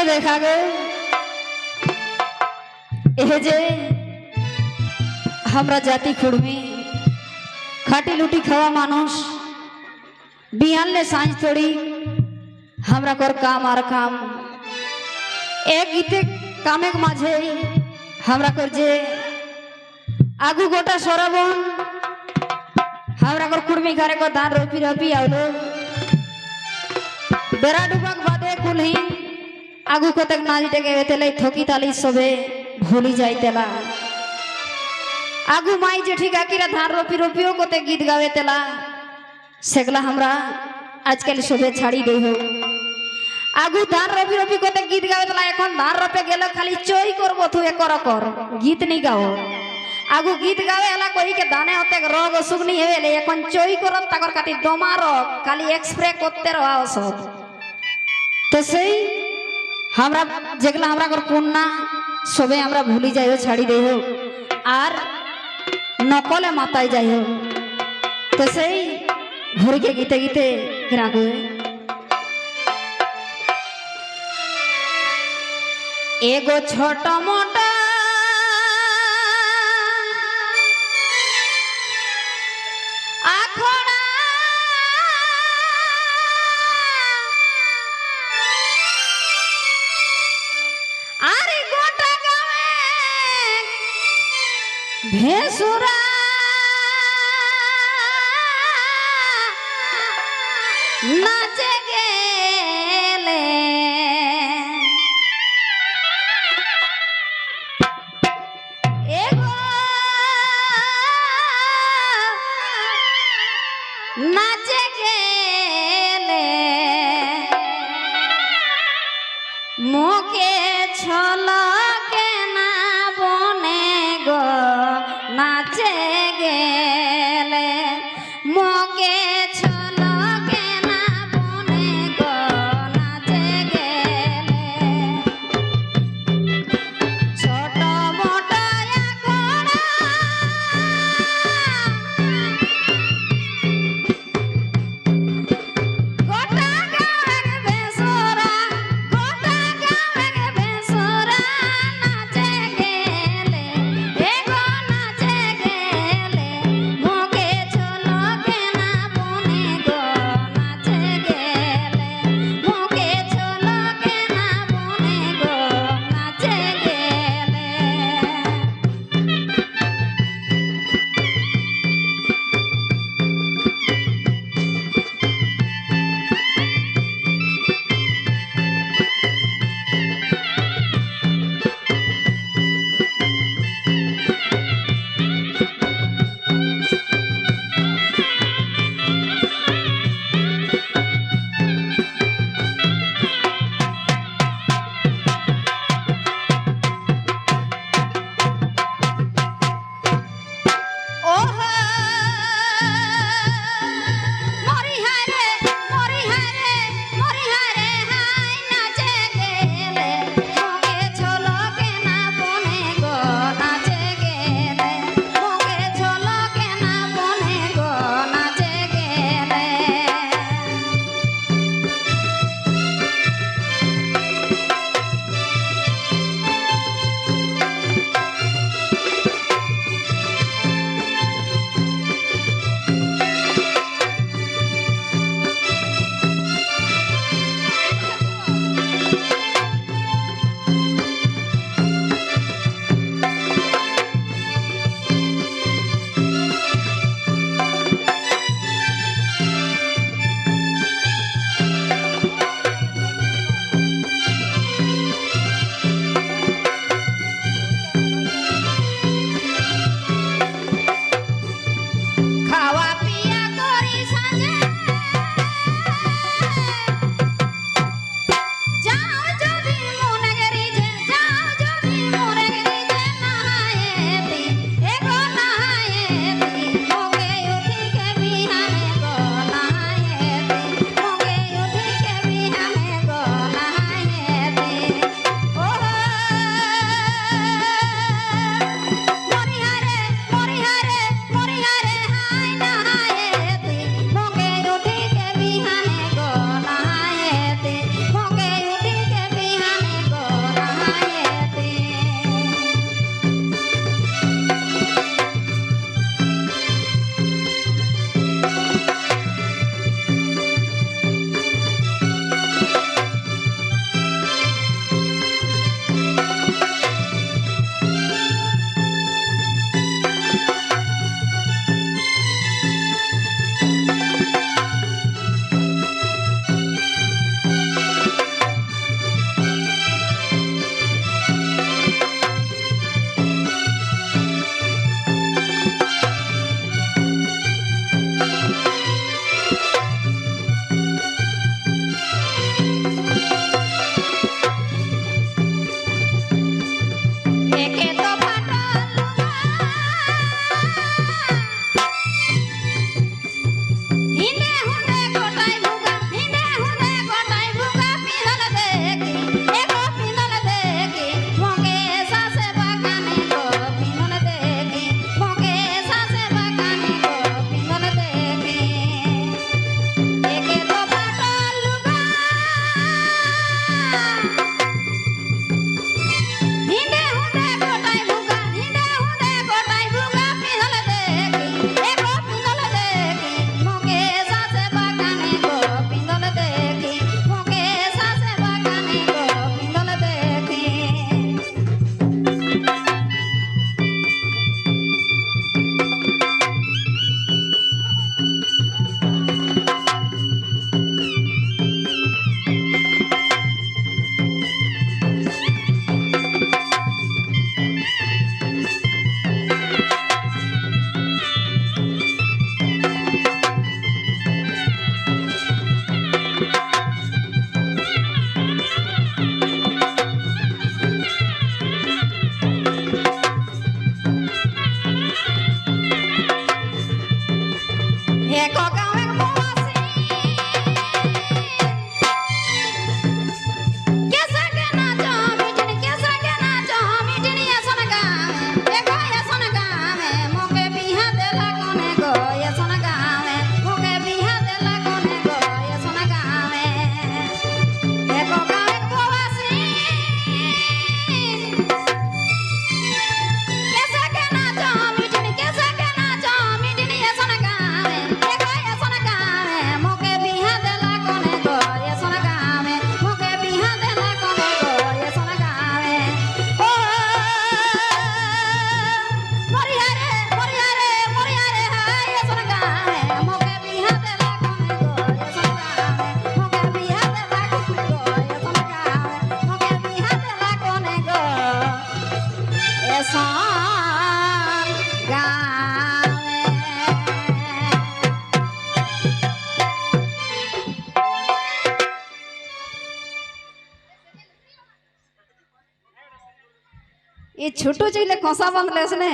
করে দেখা গে। যে আমরা জাতি খুড়মি, খাটি লুটি খাওয়া মানুষ বিহানলে সাঁঝ তড়ি, আমরা কর কাম আর কাম। এক গীতে কামেক মাঝে আমরা কর যে আগু গোটা সরাবন, আমরা কর কুড়মি ঘরে কর ধান রপি রপি আউলো। বেড়া ডুবাক বাদে কুলহি আগু কতক নাচ ডেকে গেতেলে থকি তালি সবে ভুলি যাইতেলা আগু মাই জেঠি কাকিরা ধান রপি রপিও কতে গীত গাবে তেলা সেগুলা আমরা আজকাল সবে ছাড়ি দেই হোক আগু ধান রপি রপি কতে গীত গাবে তেলা এখন ধান রপে গেলে খালি চই করব তু একর কর কর, গীত নি গাও। আগু গীত গাবে এলা কইকে দানে হতে রোগ অসুখ নি হেলে এখন চই করত তাকর কাটি দমা রোগ, খালি এক্সপ্রে করতে রহা ওষুধ তো সেই আমরা যেগুলো আমরা পুণ্যা সবে আমরা ভুলি যাই ছাড়ি দেই হোক আর নকলে মাতায় যাই হোক তো সেই ঘুরিকে গীতে গীতে রাখো এগো ছোট মোটা ভেসুরা। নাচে গেলে। এগো নাচে গেলে ছোট চাইলে কষা বাংলাদেশ না।